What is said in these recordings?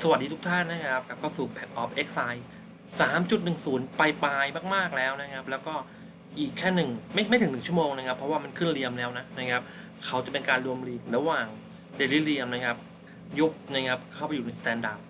สวัสดีทุกท่านนะครับกลับเข้าสู่ Pack of Exile 3.10ปลายปลายมาก ๆ แล้วนะครับ แล้วก็อีกแค่หนึ่งไม่ไม่ถึงหนึ่งชั่วโมงนะครับ เพราะว่ามันขึ้นเรียมแล้วนะนะครับ เขาจะเป็นการรวมลีกระหว่างเดลิเรียมนะครับ ยุบนะครับเข้าไปอยู่ในสแตนดาร์ด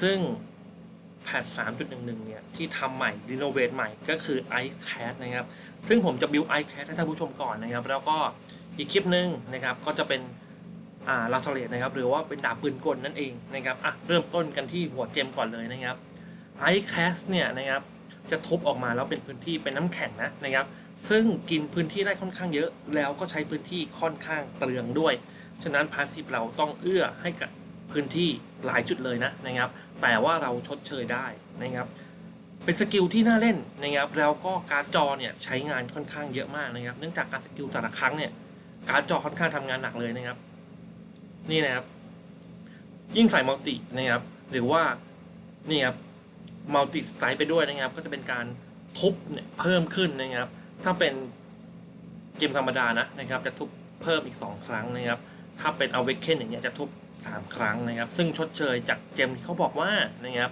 ซึ่งแพท3.11เนี่ย ที่ทำใหม่รีโนเวทใหม่ก็คือ iCat นะครับ ซึ่งผมจะบิว iCat ให้ท่านผู้ชมก่อนนะครับ แล้วก็อีกคลิปหนึ่งนะครับก็จะเป็น ลาซาเลตนะครับหรือว่าเป็นดาบปืนกลนั่นเองนะครับอะเริ่มต้นกันที่หัวเจมก่อนเลยนะครับไอแคสเนี่ยนะครับจะทุบออกมาแล้วเป็นพื้นที่เป็นน้ำแข็งนะนะครับ ซึ่งกินพื้นที่ได้ค่อนข้างเยอะ แล้วก็ใช้พื้นที่ค่อนข้างเปลืองด้วย ฉะนั้นพาสซีฟเราต้องเอื้อให้กับพื้นที่หลายจุดเลยนะนะครับ แต่ว่าเราชดเชยได้นะครับ เป็นสกิลที่น่าเล่นนะครับแล้วก็การจอเนี่ยใช้งานค่อนข้างเยอะมากนะครับ เนื่องจากการสกิลแต่ละครั้งเนี่ยการจอค่อนข้างทำงานหนักเลยนะครับ นี่นะครับยิ่งใส่มัลตินะครับหรือว่านี่ครับมัลติสไตล์ไปด้วยนะครับ ก็จะเป็นการทุบเนี่ยเพิ่มขึ้นนะครับ ถ้าเป็นเกมธรรมดานะนะครับ จะทุบเพิ่มอีก 2 ครั้งนะครับ ถ้าเป็นเอาเวกเคนอย่างเงี้ยจะทุบ 3 ครั้งนะครับ ซึ่งชดเชยจากเกมที่เขาบอกว่านะครับ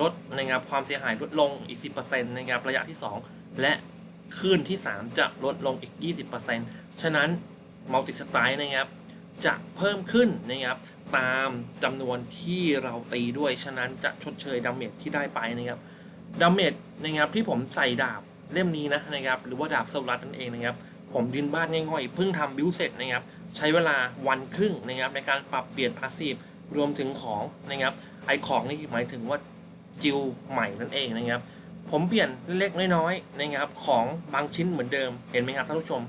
ลดนะครับความเสียหายลดลงอีก 10%นะครับระยะที่ 2 และคลื่นที่ 3 จะลดลงอีก 20%ฉะนั้นมัลติสไตล์นะครับ จะเพิ่มขึ้นนะครับตามจำนวนที่เราตีด้วย ฉะนั้นจะชดเชยดาเมจที่ได้ไปนะครับดาเมจนะครับที่ผมใส่ดาบเล่มนี้นะนะครับหรือว่าดาบโซลัสนั่นเองนะครับผมยืนบ้านง่อยๆเพิ่งทำบิวเสร็จนะครับใช้เวลาวันครึ่งนะครับในการปรับเปลี่ยนพาสซีฟรวมถึงของนะครับไอของนี่หมายถึงว่าจิวใหม่นั่นเองนะครับผมเปลี่ยนเล็กๆน้อยๆนะครับของบางชิ้นเหมือนเดิมเห็นไหมครับท่านผู้ชม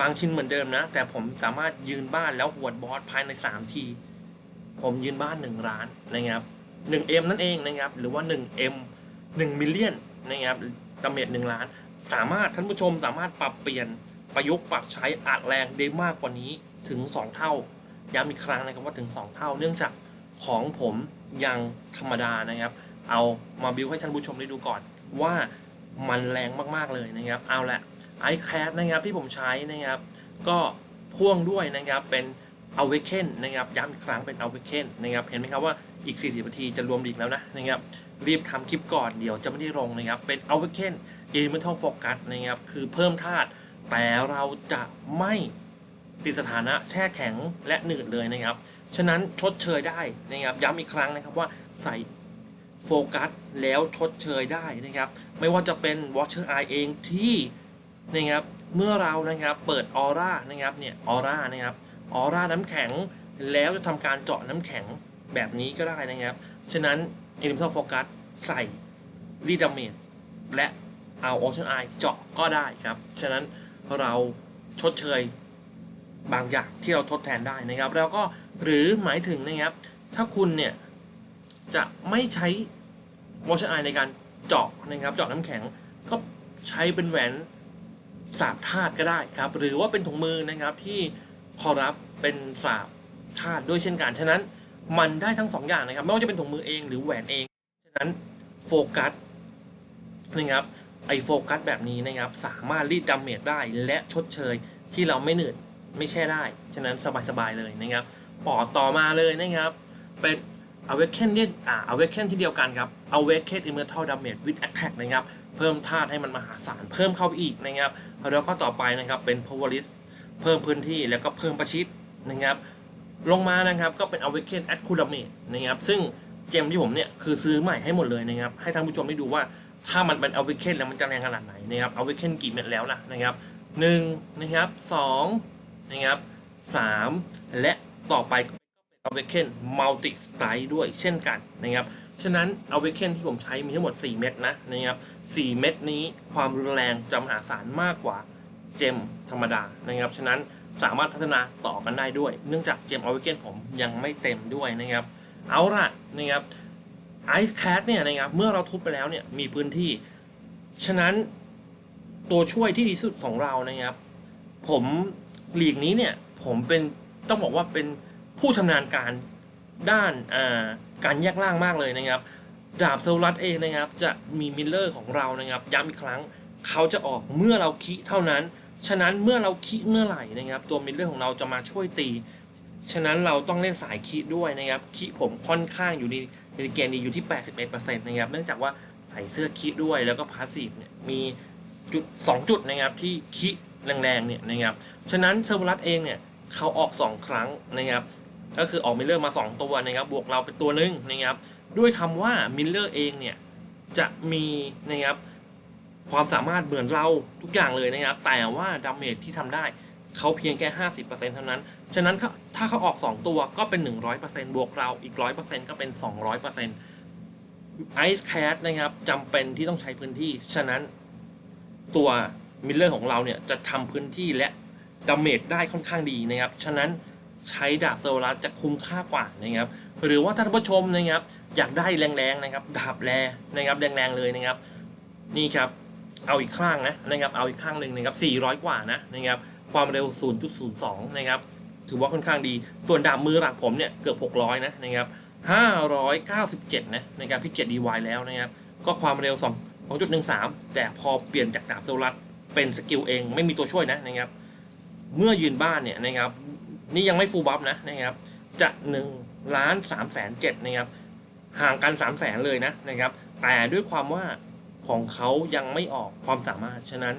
บางชิ้นเหมือนเดิมนะ แต่ผมสามารถยืนบ้านแล้วหวดบอสภายใน 3 ที ผมยืนบ้าน1ล้านนะครับ 1M นั่นเองนะครับ หรือว่า 1M 1มิลเลียนนะครับดาเมจ1ล้าน สามารถท่านผู้ชมสามารถปรับเปลี่ยนประยุกต์ปรับใช้อัดแรงได้มากกว่านี้ถึง 2 เท่า ย้ำอีกครั้งนะครับว่าถึง 2 เท่า เนื่องจากของผมยังธรรมดานะครับ เอามาบิวให้ท่านผู้ชมได้ดูก่อนว่ามันแรงมากๆเลยนะครับ เอาละ iCat นะครับที่ผมใช้นะครับ ก็พ่วงด้วยนะครับเป็น Awaken นะครับย้ำอีกครั้งเป็น Awaken นะครับเห็นไหมครับว่าอีก 40นาทีจะรวมอีกแล้วนะนะครับรีบทำคลิปก่อนเดี๋ยวจะไม่ได้ลงนะครับเป็น Awaken Elemental Focus นะครับคือเพิ่มธาตุแต่เราจะไม่ติดสถานะแช่แข็งและหนืดเลยนะครับ ฉะนั้นชดเชยได้นะครับย้ำอีกครั้งนะครับว่าใส่โฟกัสแล้วชดเชยได้นะครับ ไม่ว่าจะเป็น Watcher Eye เองที่ นะครับเมื่อเรานะครับเปิดออร่านะครับเนี่ยออร่านะครับออร่าน้ำแข็งแล้วจะทำการเจาะน้ำแข็งแบบนี้ก็ได้นะครับ ฉะนั้น Elemental Focus ใส่รีดาเมจและเอา Ocean Eye เจาะก็ได้ครับ ฉะนั้นเราชดเชยบางอย่างที่เราทดแทนได้นะครับ แล้วก็หรือหมายถึงนะครับ ถ้าคุณเนี่ย จะไม่ใช้ Ocean Eye ในการเจาะนะครับ เจาะน้ำแข็งก็ใช้เป็นแหวน สาบธาตุก็ได้ครับ หรือว่าเป็นถุงมือนะครับที่คอรับเป็นสาบธาตุด้วยเช่นกัน ฉะนั้นมันได้ทั้งสองอย่างนะครับ ไม่ว่าจะเป็นถุงมือเองหรือแหวนเอง ฉะนั้นโฟกัสนะครับไอโฟกัสแบบนี้นะครับ สามารถรีดดาเมจได้และชดเชยที่เราไม่เหนื่อยไม่แช่ได้ ฉะนั้นสบายๆเลยนะครับปอดต่อมาเลยนะครับ เป็น Awaken เนี่ยอ่า Awaken ที่เดียวกันครับ Awaken Immortal Damage with Attack นะครับ เพิ่มธาตุให้มันมหาศาลเพิ่มเข้าไปอีกนะครับ แล้วก็ต่อไปนะครับเป็น Powerless เพิ่มพื้นที่แล้วก็เพิ่มประชิดนะครับ ลงมานะครับก็เป็น Awaken a c u r a m a t e นะครับ ซึ่งเจมที่ผมเนี่ยคือซื้อใหม่ให้หมดเลยนะครับ ให้ท่านผู้ชมได้ดูว่าถ้ามันเป็น Awaken แล้วมันจะแรงขนาดไหนนะครับ Awaken กี่เม็ดแล้วนะนะครับหนึ่งนะครับสองนะครับสามและต่อไป Awaken Multi Strike ด้วยเช่นกันนะครับ ฉะนั้น Awaken ที่ผมใช้มีทั้งหมด 4 เม็ดนะนะครับ4เม็ดนี้ความรุนแรงจะมหาศาลมากกว่าเจมธรรมดานะครับ ฉะนั้นสามารถพัฒนาต่อกันได้ด้วย เนื่องจากเจม Awaken ผมยังไม่เต็มด้วยนะครับ เอาละนะครับ Ice Cat เนี่ยนะครับเมื่อเราทุบไปแล้วเนี่ยมีพื้นที่ ฉะนั้นตัวช่วยที่ดีสุดของเรานะครับ ผมหลีกนี้เนี่ยผมเป็นต้องบอกว่าเป็น ผู้ชำนาญการด้านาการแยกล่างมากเลยนะครับ ดาบโซลัสเองนะครับ จะมีมิลเลอร์ของเรานะครับ ย้ำอีกครั้ง เขาจะออกเมื่อเราคิเท่านั้น ฉะนั้นเมื่อเราคิเมื่อไหร่นะครับ ตัวมิลเลอร์ของเราจะมาช่วยตี ฉะนั้นเราต้องเล่นสายคีด้วยนะครับคีผมค่อนข้างอยู่ในในเกณฑ์ดีอยู่ที่ 81%นะครับ เนื่องจากว่าใส่เสื้อคีด้วยแล้วก็พาสซีฟเนี่ยมีจุด2จุดนะครับที่คีแรงๆเนี่ยนะครับ ฉะนั้นเซอร์วรัสเองเนี่ยเขาออก 2 ครั้งนะครับ ก็คือออกมิลเลอร์มา 2 ตัวนะครับบวกเราเป็นตัวหนึงนะครับด้วยคำว่ามิลเลอร์เองเนี่ยจะมีนะครับความสามารถเหมือนเราทุกอย่างเลยนะครับ แต่ว่าดาเมจที่ทำได้เขาเพียงแค่ 50%เท่านั้น ฉะนั้นถ้าถ้าเขาออก 2 ตัวก็เป็น 100%บวกเราอีก 100%ก็เป็น 200%ไอซ์แคทนะครับจำเป็นที่ต้องใช้พื้นที่ ฉะนั้นตัวมิลเลอร์ของเราเนี่ยจะทำพื้นที่และดาเมจได้ค่อนข้างดีนะครับ ฉะนั้น ใช้ดาบเซอร์รัสจะคุ้มค่ากว่านะครับหรือว่าท่านผู้ชมนะครับอยากได้แรงๆนะครับดาบแรนะครับแรงๆเลยนะครับนี่ครับเอาอีกข้างนะนะครับเอาอีกข้างหนึ่งนะครับ400 กว่านะนะครับความเร็ว 0.02 นะครับถือว่าค่อนข้างดี ส่วนดาบมือหลักผมเนี่ยเกือบ 600 นะนะครับ597 นะนะครับพี่เกียรติดีวายแล้วนะครับก็ความเร็ว 2 2.13 แต่พอเปลี่ยนจากดาบโซลัสเป็นสกิลเองไม่มีตัวช่วยนะนะครับเมื่อยืนบ้านเนี่ยนะครับ นี่ยังไม่ฟูลบัฟนะนะครับ จะ1ล้าน3แสน7นะครับห่างกัน3 0 0แสนเลยนะนะครับ แต่ด้วยความว่าของเขายังไม่ออกความสามารถ ฉะนั้น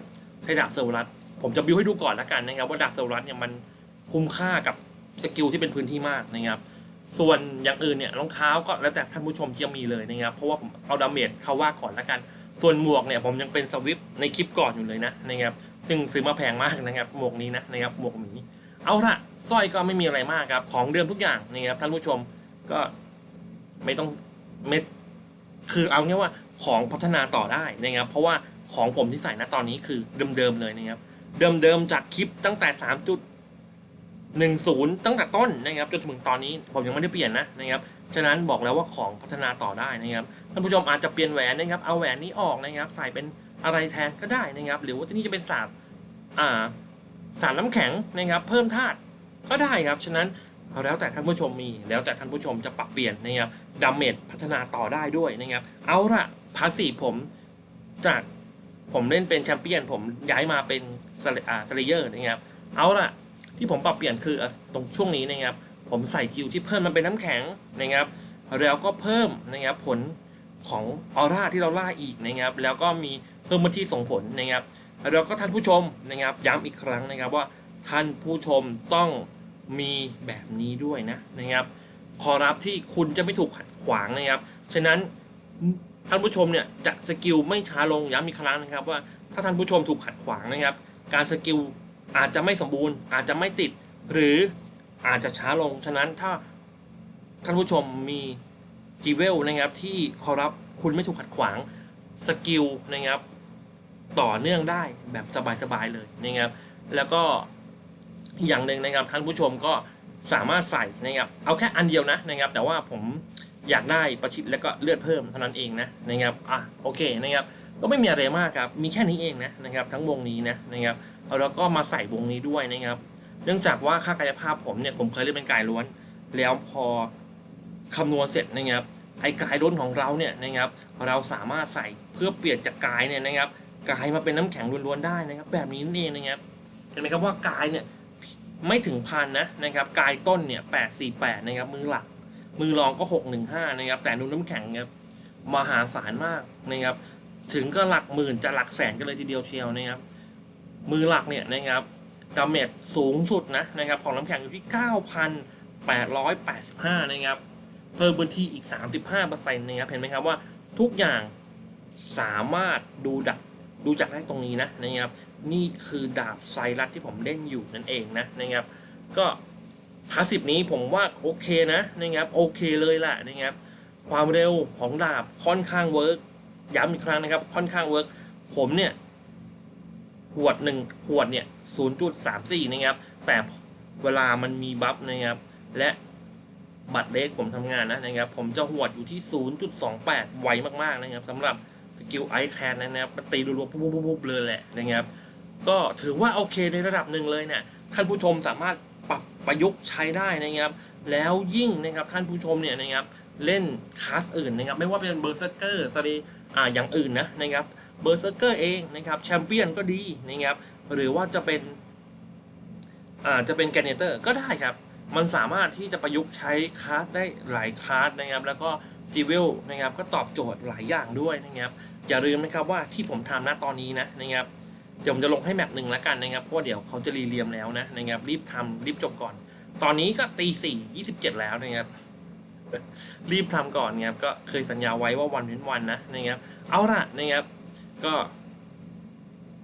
ให้ดาบเซอร์รัสผมจะบิวให้ดูก่อนละกันนะครับ ว่าดาบเซอร์รัสเนี่ยมันคุ้มค่ากับสกิลที่เป็นพื้นที่มากนะครับ ส่วนอย่างอื่นเนี่ยรองเท้าก็แล้วแต่ท่านผู้ชมที่จะมีเลยนะครับ เพราะว่าผมเอาดาเมจเขาว่าก่อนละกัน ส่วนหมวกเนี่ยผมยังเป็นสวิปในคลิปก่อนอยู่เลยนะนะครับ ซึ่งซื้อมาแพงมากนะครับหมวกนี้นะนะครับหมวกหมีเอาละ สร้อยก็ไม่มีอะไรมากครับ ของเดิมทุกอย่างนะครับท่านผู้ชมก็ไม่ต้องไม่คือเอาง่ายว่าของพัฒนาต่อได้นะครับ เพราะว่าของผมที่ใส่นะตอนนี้คือเดิมๆเลยนะครับ เดิมๆจากคลิปตั้งแต่3จุด10ตั้งแต่ต้นนะครับจนถึงตอนนี้ผมยังไม่ได้เปลี่ยนนะนะครับฉะนั้นบอกแล้วว่าของพัฒนาต่อได้นะครับท่านผู้ชมอาจจะเปลี่ยนแหวนนะครับ เอาแหวนนี้ออกนะครับ ใส่เป็นอะไรแทนก็ได้นะครับ หรือว่าที่นี่จะเป็นสาบอ่าสารน้ำแข็งนะครับ เพิ่มธาตุ ก็ได้ครับ ฉะนั้นเอาแล้วแต่ท่านผู้ชมมี แล้วแต่ท่านผู้ชมจะปรับเปลี่ยนนะครับดาเมจพัฒนาต่อได้ด้วยนะครับ เอาละพาสซีผมจากผมเล่นเป็นแชมเปี้ยน ผมย้ายมาเป็นสเลอ่าสเยอร์นะครับ เอาละที่ผมปรับเปลี่ยนคือตรงช่วงนี้นะครับ ผมใส่คิวที่เพิ่มมันเป็นน้ำแข็งนะครับ แล้วก็เพิ่มนะครับผลของออร่าที่เราล่าอีกนะครับ แล้วก็มีเพิ่มพื้นที่ส่งผลนะครับแล้วก็ท่านผู้ชมนะครับย้ำอีกครั้งนะครับว่า ท่านผู้ชมต้องมีแบบนี้ด้วยนะนะครับ ขอรับที่คุณจะไม่ถูกขัดขวางนะครับ ฉะนั้นท่านผู้ชมเนี่ยจะสกิลไม่ช้าลงย้ำอีกครั้งนะครับ ว่าถ้าท่านผู้ชมถูกขัดขวางนะครับ การสกิลอาจจะไม่สมบูรณ์ อาจจะไม่ติด หรืออาจจะช้าลง ฉะนั้นถ้าท่านผู้ชมมีจีเวลนะครับที่ขอรับคุณไม่ถูกขัดขวางสกิลนะครับต่อเนื่องได้แบบสบายๆเลยนะครับ แล้วก็ อย่างหนึ่งนะครับท่านผู้ชมก็สามารถใส่นะครับเอาแค่อันเดียวนะนะครับ แต่ว่าผมอยากได้ประชิดแล้วก็เลือดเพิ่มเท่านั้นเองนะนะครับอะโอเคนะครับก็ไม่มีอะไรมากครับมีแค่นี้เองนะนะครับ ทั้งวงนี้นะนะครับแล้วก็มาใส่วงนี้ด้วยนะครับ เนื่องจากว่าค่ากายภาพผมเนี่ยผมเคยเล่นเป็นกายล้วน แล้วพอคำนวณเสร็จนะครับไอ้กายล้วนของเราเนี่ยนะครับเราสามารถใส่เพื่อเปลี่ยนจากกายเนี่ยนะครับกายมาเป็นน้ำแข็งล้วนๆได้นะครับ แบบนี้นั่นเองนะครับเห็นไหมครับว่ากายเนี่ย ไม่ถึงพันนะนะครับกายต้นเนี่ยแปดสี่แปดนะครับมือหลัก มือรองก็หกหนึ่งห้านะครับแต่ดูน้ำแข็งเนี่ยมหาศาลมากนะครับถึงก็หลักหมื่นจะหลักแสนกันเลยทีเดียวเชียวนะครับมือหลักเนี่ยนะครับดาเมจสูงสุดนะนะครับของน้ำแข็งอยู่ที่ 9,885 นะครับเพิ่มพื้นที่อีก 35%นะครับเห็นไหมครับว่าทุกอย่างสามารถดูดัก ดูจากได้ตรงนี้นะนะครับ นี่คือดาบไซรัสที่ผมเล่นอยู่นั่นเองนะนะครับ ก็พาสิบนี้ผมว่าโอเคนะนะครับโอเคเลยแหละนะครับ ความเร็วของดาบค่อนข้างเวิร์กย้ำอีกครั้งนะครับ ค่อนข้างเวิร์กผมเนี่ยหวดหนึ่งหวดเนี่ย0.34นะครับ แต่เวลามันมีบัฟนะครับ และบัตรเล็กผมทำงานนะนะครับ ผมจะหวดอยู่ที่ 0.28 ไวมาก ๆ นะครับสำหรับ สกิลไอแคนนะครับมันตีรัวๆปุ๊บๆเลยแหละนะครับ ก็ถือว่าโอเคในระดับหนึ่งเลยเนี่ยท่านผู้ชมสามารถปรับประยุกต์ใช้ได้นะครับ แล้วยิ่งนะครับท่านผู้ชมเนี่ยนะครับเล่นคลาสอื่นนะครับไม่ว่าเป็นเบอร์เซอร์เกอร์สเตอ่าอย่างอื่นนะนะครับเบอร์เซอร์เกอร์เองนะครับแชมเปี้ยนก็ดีนะครับหรือว่าจะเป็นอ่าจะเป็นแกนเนเตอร์ก็ได้ครับ มันสามารถที่จะประยุกต์ใช้คาร์ได้หลายคาร์นะครับแล้วก็ จีเวลนะครับก็ตอบโจทย์หลายอย่างด้วยนะครับอย่าลืมนะครับว่าที่ผมทำณตอนนี้นะนะครับเดี๋ยวผมจะลงให้แมปหนึ่งแล้วกันนะครับเพราะเดี๋ยวเขาจะรีเรียมแล้วนะนะครับรีบทำรีบจบก่อน ตอนนี้ก็ตีสี่ยี่สิบเจ็ดแล้วนะครับรีบทำก่อนนะครับก็เคยสัญญาไว้ว่าวันเว้นวันนะนะครับเอาละนะครับก็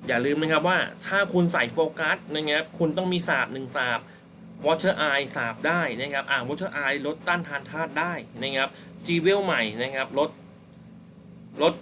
อย่าลืมนะครับว่าถ้าคุณใส่โฟกัสนะครับคุณต้องมีสาบหนึ่งสาบ Water Eye สาบได้นะครับอ่า Water Eye ลดต้านทานธาตุได้นะครับ g w e l ใหม่นะครับลดลด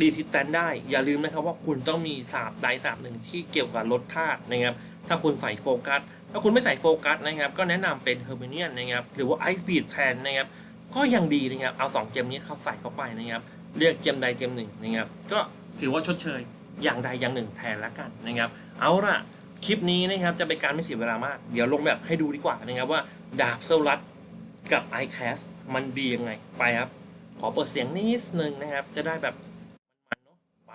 Resistance ได้ อย่าลืมนะครับว่าคุณต้องมีสาบใดสาบหนึ่งที่เกี่ยวกับลดธาตุนะครับ ถ้าคุณใส่โฟกัส ถ้าคุณไม่ใส่โฟกัสนะครับ ก็แนะนำเป็น h e r m i n i a n นะครับ หรือว่า Ice Beast แทนนะครับ ก็ยังดีนะครับ เอา 2 เกมนี้เข้าใส่เข้าไปนะครับ เลือกเกมใดเกมหนึ่งนะครับ ก็ถือว่าชดเชยอย่างใดอย่างหนึ่งแทนละกันนะครับ เอาละ คลิปนี้นะครับจะเป็นการไม่เสียเวลามาก เดี๋ยวลงแบบให้ดูดีกว่านะครับว่าดาบเซลลัสกับ iCast มันดียังไงไปครับ ขอเปิดเสียงนิดนึงนะครับ จะได้แบบมันเนาะไป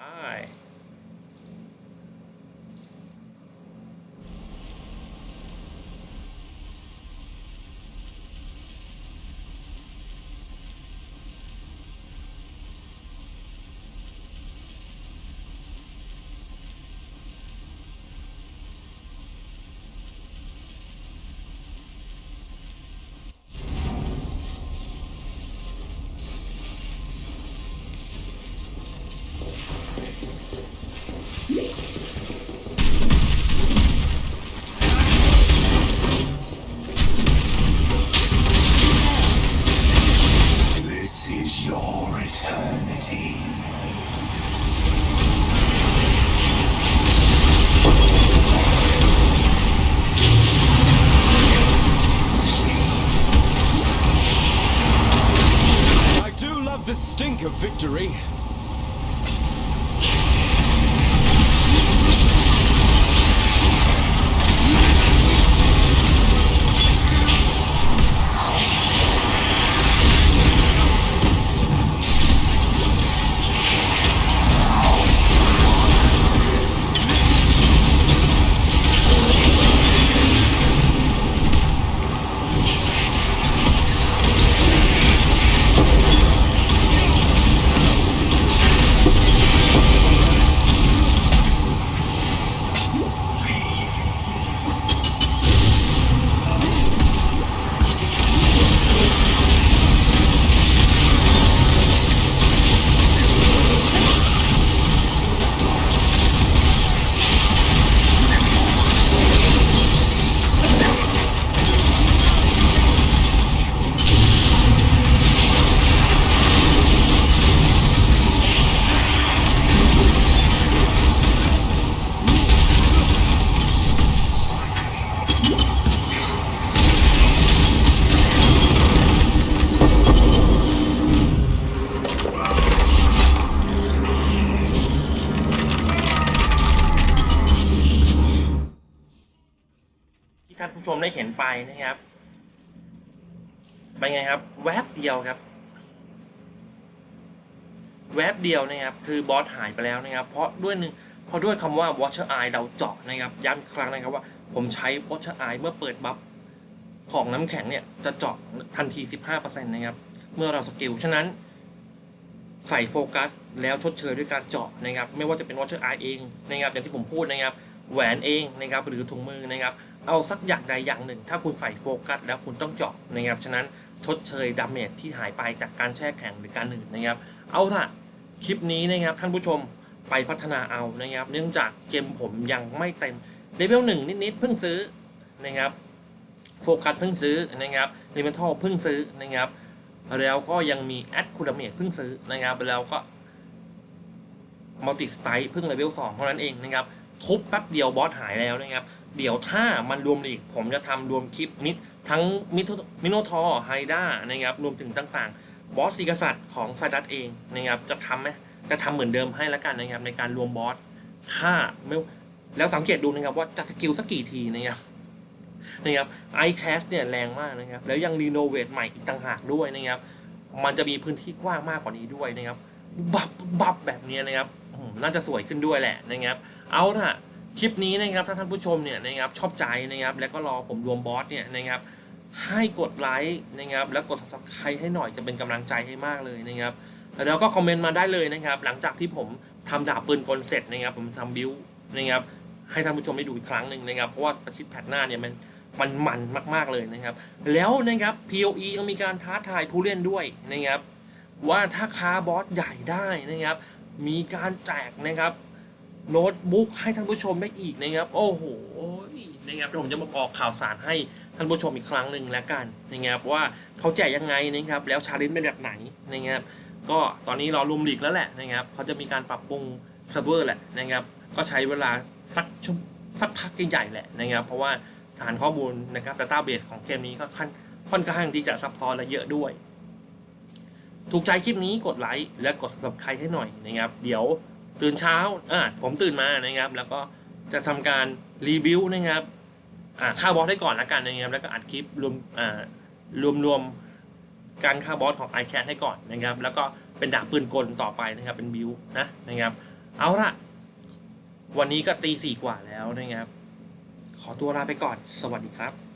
ชมได้เห็นไปนะครับเป็นไงครับ แวบเดียวครับ แวบเดียวนะครับ คือบอสหายไปแล้วนะครับ เพราะด้วยหนึ่งเพราะด้วยคำว่า Watcher Eye เราเจาะนะครับ ย้ำอีกครั้งนะครับว่า ผมใช้ Watcher Eye เมื่อเปิดบัฟของน้ำแข็งเนี่ย จะเจาะทันที 15%นะครับ เมื่อเราสกิล ฉะนั้นใส่โฟกัสแล้วชดเชยด้วยการเจาะนะครับ ไม่ว่าจะเป็น Watcher Eye เองนะครับอย่างที่ผมพูดนะครับ แหวนเองนะครับหรือถุงมือนะครับเอาสักอย่างใดอย่างหนึ่ง ถ้าคุณใส่โฟกัส แล้วคุณต้องเจาะนะครับฉะนั้นชดเชยดาเมจที่หายไปจากการแช่แข็งหรือการหนืดนะครับ เอาล่ะคลิปนี้นะครับท่านผู้ชมไปพัฒนาเอานะครับ เนื่องจากเกมผมยังไม่เต็มเลเวลหนึ่งนิดๆเพิ่งซื้อนะครับโฟกัสเพิ่งซื้อนะครับเลเวนทัลเพิ่งซื้อนะครับ แล้วก็ยังมีแอดคูดาเมจเพิ่งซื้อนะครับแล้วก็มัลติสไตล์เพิ่งเลเวลสองเท่านั้นเองนะครับ ทุบแป๊บเดียวบอสหายแล้วนะครับ เดี๋ยวถ้ามันรวมลีก ผมจะทำรวมคลิปมิดทั้งมิโนทอไฮด้านะครับรวมถึงต่างๆ บอสสีกษัตริย์ของไซดัสเองนะครับจะทำไหมจะทำเหมือนเดิมให้แล้วกันนะครับในการรวมบอสถ้าไม่แล้วสังเกตดูนะครับว่าจะสกิลสักกี่ทีนะครับนะครับไอแคสเนี่ยแรงมากนะครับ แล้วยังรีโนเวทใหม่อีกต่างหากด้วยนะครับ มันจะมีพื้นที่กว้างมากกว่านี้ด้วยนะครับ บับบับแบบนี้นะครับน่าจะสวยขึ้นด้วยแหละนะครับ เอาล่ะคลิปนี้นะครับถ้าท่านผู้ชมเนี่ยนะครับชอบใจนะครับแล้วก็รอผมรวมบอสเนี่ยนะครับให้กดไลค์นะครับแล้วกด subscribe ให้หน่อยจะเป็นกำลังใจให้มากเลยนะครับแล้วก็คอมเมนต์มาได้เลยนะครับ หลังจากที่ผมทำดาบปืนกลเสร็จนะครับ ผมทำบิวนะครับให้ท่านผู้ชมได้ดูอีกครั้งหนึ่งนะครับ เพราะว่าประชิดแพทหน้าเนี่ยมันมันมันมาก ๆเลยนะครับ แล้วนะครับ POE ยังมีการท้าทายผู้เล่นด้วยนะครับ ว่าถ้าคาบอสใหญ่ได้นะครับ มีการแจกนะครับ โน้ตบุ๊กให้ท่านผู้ชมได้อีกนะครับ โอ้โหนะครับผมจะมาบอกข่าวสารให้ท่านผู้ชมอีกครั้งหนึ่งแล้วกันนะครับว่าเขาแจกยังไงนะครับแล้วชาเลนจ์เป็นแบบไหนนะครับก็ตอนนี้รอรุมหลีกแล้วแหละนะครับเขาจะมีการปรับปรุงเซิร์ฟเวอร์แหละนะครับก็ใช้เวลาสักชั่วสักพักใหญ่ๆแหละนะครับ เพราะว่าฐานข้อมูลนะครับดัตต้าเบสของเกมนี้ก็ค่อนค่อนข้างที่จะซับซ้อนและเยอะด้วย ถูกใจคลิปนี้กดไลค์และกด subscribe ให้หน่อยนะครับ เดี๋ยว ตื่นเช้าอ่าผมตื่นมานะครับ แล้วก็จะทำการรีวิวนะครับอ่าค่าบอสให้ก่อนละกันนะครับแล้วก็อัดคลิปรวมอ่ารวมรวมการค่าบอสของ i c a t ให้ก่อนนะครับ แล้วก็เป็นดาบปืนกลต่อไปนะครับเป็นบิวนะนะครับ เอาละวันนี้ก็ตีสี่กว่าแล้วนะครับ ขอตัวลาไปก่อนสวัสดีครับ